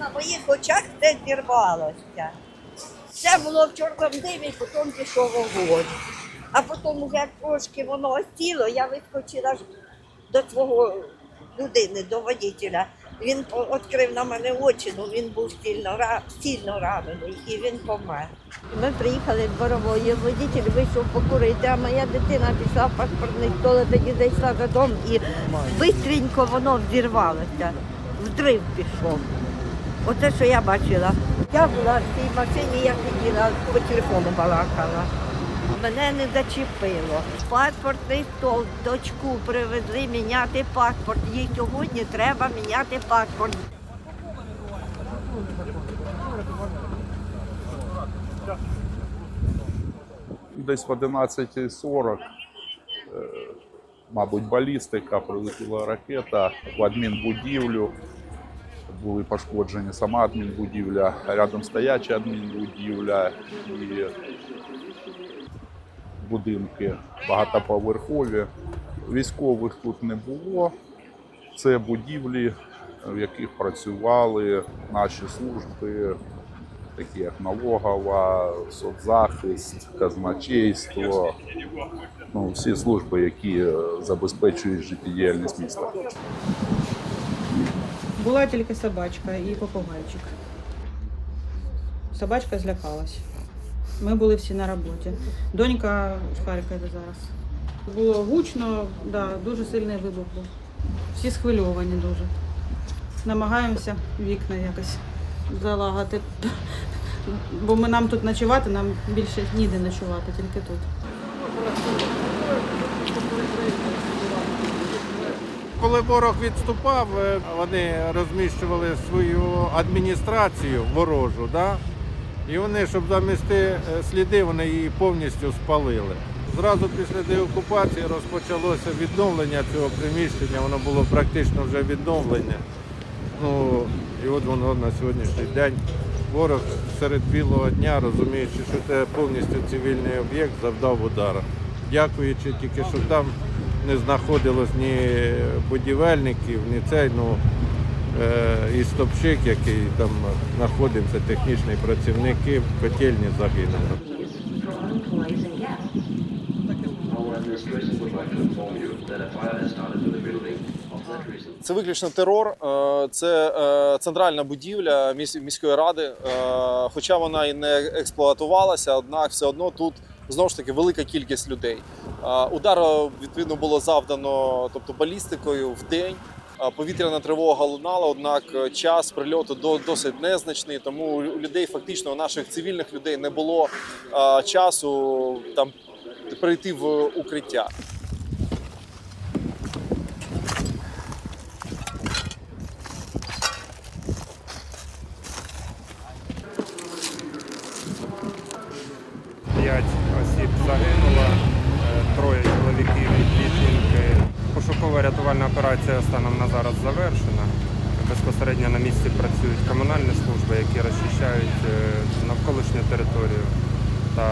На моїх очах це зірвалося. Це було в чорному димі, потім пішов вогонь. А потім вже трошки воно осіло, я вискочила до свого людини, до водителя. Він відкрив на мене очі, ну він був сильно, сильно ранений і він помер. Ми приїхали дворовою, водитель вийшов покурити, а моя дитина пішла в паспортний стол, тоді зайшла додому і швидко воно взірвалося. Взрив пішов. Оце, що я бачила. Я була в цій машині, я сиділа по телефону балакала. Мене не зачепило. Паспортний стол, дочку привезли міняти паспорт. Їй сьогодні треба міняти паспорт. Десь в 11.40, е, мабуть, балістика, прилетіла ракета в адмінбудівлю. Були пошкоджені сама адмінбудівля, рядом стояча адмінбудівля і будинки багатоповерхові. Військових тут не було. Це будівлі, в яких працювали наші служби, такі як налогова, соцзахист, казначейство, ну, всі служби, які забезпечують життєдіяльність міста. Була тільки собачка і попугайчик. Собачка злякалась. Ми були всі на роботі. Донька в Харкові зараз. Було гучно, да, дуже сильний вибух був. Всі схвильовані дуже. Намагаємося вікна якось залагати. Бо ми нам тут ночувати, нам більше ніде ночувати, тільки тут. Коли ворог відступав, е, вони розміщували свою адміністрацію ворожу, да? і вони, щоб замести е, сліди, вони її повністю спалили. Зразу після деокупації розпочалося відновлення цього приміщення, воно було практично вже відновлене. Ну, і от воно на сьогоднішній день. Ворог серед білого дня, розуміючи, що це повністю цивільний об'єкт, завдав удару. Дякуючи тільки, що там не знаходилось ні будівельників, ні цей, ну е, і стопчик, який там знаходився, технічний працівник, і в котельні reason, Це виключно терор. е, Це е, центральна будівля міс- міської ради. Хоча вона і не експлуатувалася, однак все одно тут знову ж таки велика кількість людей. Удар е, відповідно було завдано, тобто балістикою в день. Повітряна тривога лунала, однак е, час прильоту до- досить незначний, тому у людей фактично у наших цивільних людей не було е, часу там перейти в укриття. П'ять осіб загинуло, троє чоловіків і дві жінки. Пошукова рятувальна операція станом на зараз завершена. Безпосередньо на місці працюють комунальні служби, які розчищають е, навколишню територію та